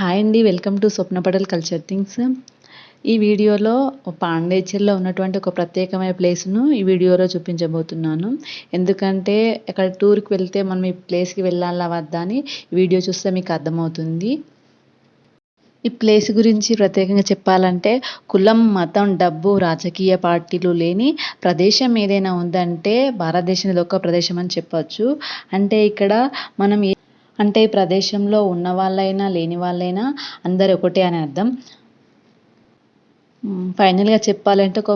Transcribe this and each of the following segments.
Hi అండి welcome to స్వప్నపటెల్ culture things. ఈ వీడియోలో పాండేచర్లో ఉన్నటువంటి ఒక ప్రత్యేకమైన ప్లేస్ను ఈ వీడియోలో చూపించబోతున్నాను. ఎందుకంటే అక్కడ టూర్కి వెళ్తే మనం ఈ ప్లేస్కి వెళ్ళాలా వద్దా అని వీడియో చూస్తే మీకు అర్థమవుతుంది. ఈ ప్లేస్ గురించి ప్రత్యేకంగా చెప్పాలంటే కులం మతం డబ్బు రాజకీయ పార్టీలు లేని ప్రదేశం ఏదైనా ఉందంటే భారతదేశంలో ఒక ప్రదేశం అని చెప్పచ్చు. అంటే ఇక్కడ మనం అంటే ఈ ప్రదేశంలో ఉన్న వాళ్ళైనా లేని వాళ్ళైనా అందరు ఒకటే అని అర్థం. ఫైనల్గా చెప్పాలంటే ఒక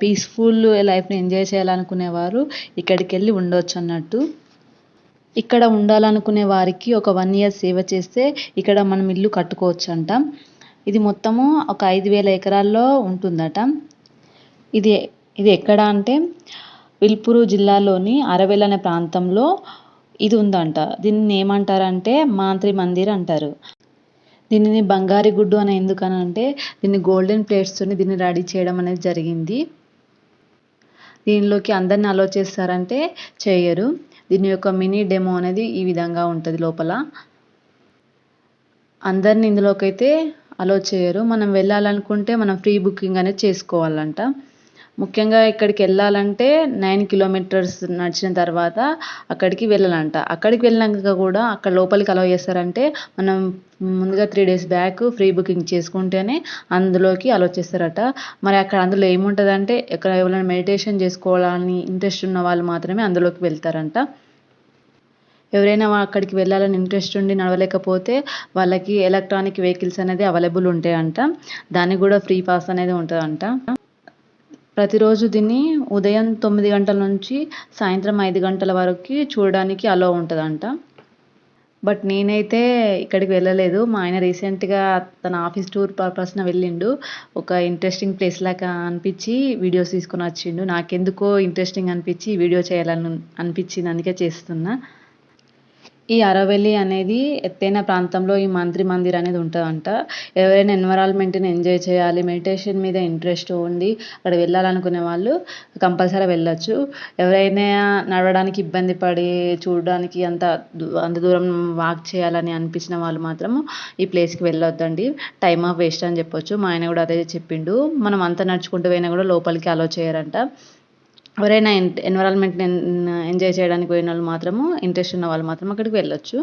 పీస్ఫుల్ లైఫ్ని ఎంజాయ్ చేయాలనుకునేవారు ఇక్కడికి వెళ్ళి ఉండవచ్చు అన్నట్టు ఇక్కడ ఉండాలనుకునే వారికి ఒక వన్ ఇయర్ సేవ చేస్తే ఇక్కడ మనం ఇల్లు కట్టుకోవచ్చు అంట ఇది మొత్తము ఒక ఐదు వేల ఎకరాల్లో ఉంటుందట. ఇది ఇది ఎక్కడ అంటే విల్పూరు జిల్లాలోని అరవెల్ అనే ప్రాంతంలో ఇది ఉందంట దీన్ని ఏమంటారంటే మాంత్రి మందిర్ అంటారు. దీనిని బంగారి గుడ్డు అని ఎందుకనంటే దీన్ని గోల్డెన్ ప్లేట్స్తోని దీన్ని రెడీ చేయడం అనేది జరిగింది. దీనిలోకి అందరిని అలో చేస్తారంటే చేయరు. దీని యొక్క మినీ డెమో అనేది ఈ విధంగా ఉంటుంది లోపల. అందరిని ఇందులోకి అయితే అలో చేయరు. మనం వెళ్ళాలనుకుంటే మనం ఫ్రీ బుకింగ్ అనేది చేసుకోవాలంట. ముఖ్యంగా ఇక్కడికి వెళ్ళాలంటే నైన్ కిలోమీటర్స్ నడిచిన తర్వాత అక్కడికి వెళ్ళాలంట. అక్కడికి వెళ్ళినాక కూడా అక్కడ లోపలికి అలౌ చేస్తారంటే మనం ముందుగా three days back free booking చేసుకుంటేనే అందులోకి అలౌ చేస్తారట. మరి అక్కడ అందులో ఏముంటుందంటే ఎక్కడ ఎవరైనా మెడిటేషన్ చేసుకోవాలని ఇంట్రెస్ట్ ఉన్న వాళ్ళు మాత్రమే అందులోకి వెళ్తారంట. ఎవరైనా అక్కడికి వెళ్ళాలని ఇంట్రెస్ట్ ఉండి నడవలేకపోతే వాళ్ళకి ఎలక్ట్రానిక్ వెహికల్స్ అనేది అవైలబుల్ ఉంటాయంట. దానికి కూడా ఫ్రీ పాస్ అనేది ఉంటుందంట. ప్రతిరోజు దీన్ని ఉదయం తొమ్మిది గంటల నుంచి సాయంత్రం ఐదు గంటల వరకు చూడడానికి అలో ఉంటుందంట. బట్ నేనైతే ఇక్కడికి వెళ్ళలేదు. మా ఆయన రీసెంట్గా తన ఆఫీస్ టూర్ పర్పస్న వెళ్ళిండు. ఒక ఇంట్రెస్టింగ్ ప్లేస్ లాగా అనిపించి వీడియోస్ తీసుకొని వచ్చిండు. నాకెందుకో ఇంట్రెస్టింగ్ అనిపించి వీడియో చేయాలని అనిపించింది. అందుకే చేస్తున్నా. ఈ అరవెల్లి అనేది ఎత్తైన ప్రాంతంలో ఈ మంత్రి మందిర్ అనేది ఉంటుందంట. ఎవరైనా ఎన్విరాన్మెంట్ని ఎంజాయ్ చేయాలి మెడిటేషన్ మీద ఇంట్రెస్ట్ ఉండి అక్కడ వెళ్ళాలనుకునే వాళ్ళు కంపల్సరీ వెళ్ళొచ్చు. ఎవరైనా నడవడానికి ఇబ్బంది పడి చూడడానికి అంత అంత దూరం వాక్ చేయాలని అనిపించిన వాళ్ళు మాత్రం ఈ ప్లేస్కి వెళ్ళొద్దండి. టైమ్ ఆఫ్ వేస్ట్ అని చెప్పొచ్చు. మా ఆయన కూడా అదే చెప్పిండు. మనం అంత నడుచుకుంటూ పోయినా కూడా లోపలికి అలో చేయరంట. ఎవరైనా ఎన్విరాన్మెంట్ని ఎంజాయ్ చేయడానికి పోయిన వాళ్ళు మాత్రము ఇంట్రెస్ట్ ఉన్న వాళ్ళు మాత్రం అక్కడికి వెళ్ళొచ్చు.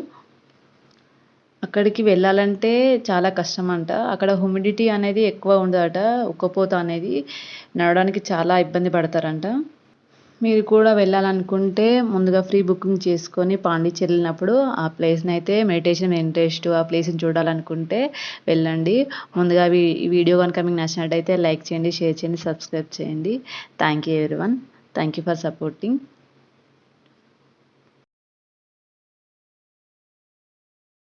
అక్కడికి వెళ్ళాలంటే చాలా కష్టం అంట అక్కడ హ్యూమిడిటీ అనేది ఎక్కువ ఉండదట. ఉక్కపోత అనేది నడవడానికి చాలా ఇబ్బంది పడతారంట. మీరు కూడా వెళ్ళాలనుకుంటే ముందుగా ఫ్రీ బుకింగ్ చేసుకొని పాండిచ్చేరి వెళ్ళినప్పుడు ఆ ప్లేస్ని అయితే మెడిటేషన్ ఇంట్రెస్ట్ ఆ ప్లేస్ని చూడాలనుకుంటే వెళ్ళండి. ముందుగా ఈ వీడియో కనుక మీకు నచ్చినట్టయితే లైక్ చేయండి షేర్ చేయండి సబ్స్క్రైబ్ చేయండి. థ్యాంక్ యూ ఎవరి one Thank you for supporting.